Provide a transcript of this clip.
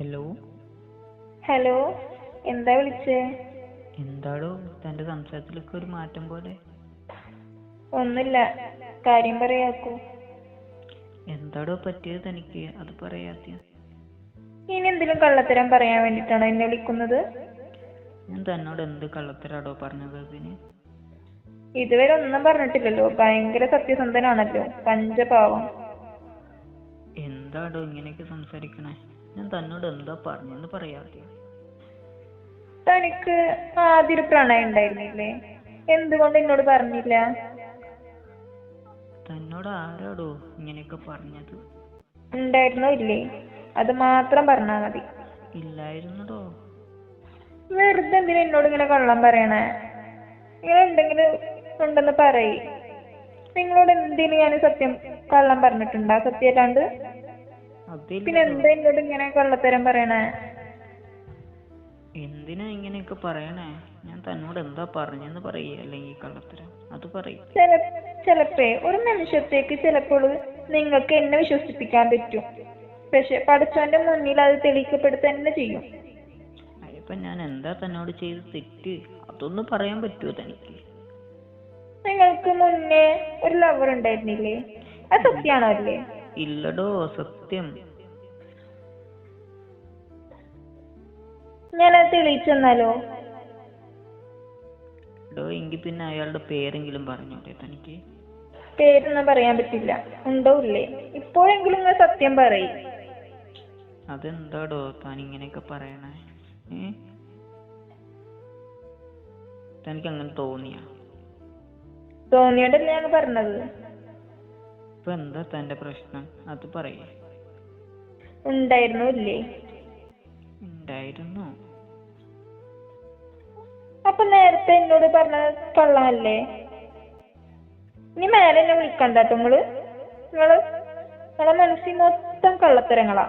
Hello hello എന്താ വിളിച്ചേ? എന്താടോ തന്റെ സംസാരത്തിലൊക്കെ ഒരു മാറ്റം പോലെ. ഒന്നുമില്ല കാര്യം പറയാക്കൂ. എന്താടോ പറ്റിയത് തനിക്ക്? അത് പറയാത്ത ഇനി എന്തെങ്കിലും കള്ളത്തരം പറയാൻ വേണ്ടിട്ടാണോ എന്നെ വിളിക്കുന്നത്? ഞാൻ തന്നോട് എന്ത് കള്ളത്തരാടോ പറഞ്ഞത് അതിന്? ഇതുവരെ ഒന്നും പറഞ്ഞിട്ടില്ലല്ലോ. ഭയങ്കര സത്യസന്ധനാണല്ലോ. പഞ്ചപാവം. എന്താടോ ഇങ്ങനെയൊക്കെ സംസാരിക്കണേ? ഞാൻ തന്നോട് എന്താ പറഞ്ഞെന്ന് പറയാതെ തനിക്ക് ആദ്യം പ്രണയം ഉണ്ടായിരുന്നില്ലേ? എന്തുകൊണ്ട് എന്നോട് പറഞ്ഞില്ല? തന്നോട് ആരാടോ ഇങ്ങനെയൊക്കെ പറഞ്ഞത്? ഉണ്ടായിരുന്നോ ഇല്ലേ? അത് മാത്രം പറഞ്ഞാ മതി. ഇല്ലായിരുന്നടോ. വെറുതെ എന്തിനാ എന്നോട് ഇങ്ങനെ കള്ളം പറയണേ? ഇങ്ങനെ എന്തെങ്കിലും ഉണ്ടെന്ന് പറയ്. നിങ്ങളോട് എന്തിനു ഞാൻ സത്യം കള്ളം പറഞ്ഞിട്ടുണ്ടാ? സത്യല്ലാണ്ട് പിന്നെ എന്താ എന്നോട് ഇങ്ങനെ കള്ളത്തരം പറയണേ? എന്തിനാ ഇങ്ങനെയൊക്കെ പറയണേ? ഞാൻ തന്നോട് എന്താ പറഞ്ഞെന്ന് പറയേ അല്ലെങ്കിൽ കള്ളത്തരം. അത് പറയും. ചില ചിലപ്പേ ഒരു നിമിഷത്തേക്ക് ചിലപ്പോൾ നിങ്ങൾക്ക് എന്നെ വിശ്വസിപ്പിക്കാൻ പറ്റും. പക്ഷെ പഠിച്ചവന്റെ മുന്നിൽ അത് തെളിയിക്കപ്പെടുക തന്നെ ചെയ്യും. അതിപ്പോ ഞാൻ എന്താ തന്നോട് ചെയ്ത് തെറ്റ്? അതൊന്നും പറയാൻ പറ്റുമോ തനിക്ക്? നിങ്ങൾക്ക് മുന്നേ ഒരു ലവർ ഉണ്ടായിരുന്നില്ലേ? അത് സത്യാണോ അല്ലേ? ഇല്ലടോ സത്യം. ഞാൻ തെളിയിച്ചെന്നാലോ? ഡോ എങ്കിൽ പിന്നെ അയാളുടെ പേരെങ്കിലും പറഞ്ഞോട്ടെ തനിക്ക്. പേരൊന്നും പറയാൻ പറ്റില്ല. ഉണ്ടോ ഇല്ലേ? ഇപ്പോഴെങ്കിലും നിങ്ങൾ സത്യം പറയും. അതെന്താടോ താൻ ഇങ്ങനെയൊക്കെ പറയണേ? തനിക്ക് അങ്ങനെ തോന്നിയാ? തോന്നിയോണ്ടല്ലേ ഞാൻ പറഞ്ഞത്? ഇപ്പൊ എന്താ തന്റെ പ്രശ്നം? അത് പറയ്. ഉണ്ടായിരുന്നു ഇല്ലേ? ഉണ്ടായിരുന്നു? അപ്പൊ നേരത്തെ എന്നോട് പറഞ്ഞത് കള്ളമല്ലേ ഇനി മേലെ എന്നെ വിളിക്കണ്ട നിങ്ങൾ. നിങ്ങൾ നിങ്ങളെ മനസ്സിൽ മൊത്തം കള്ളത്തരങ്ങളാ.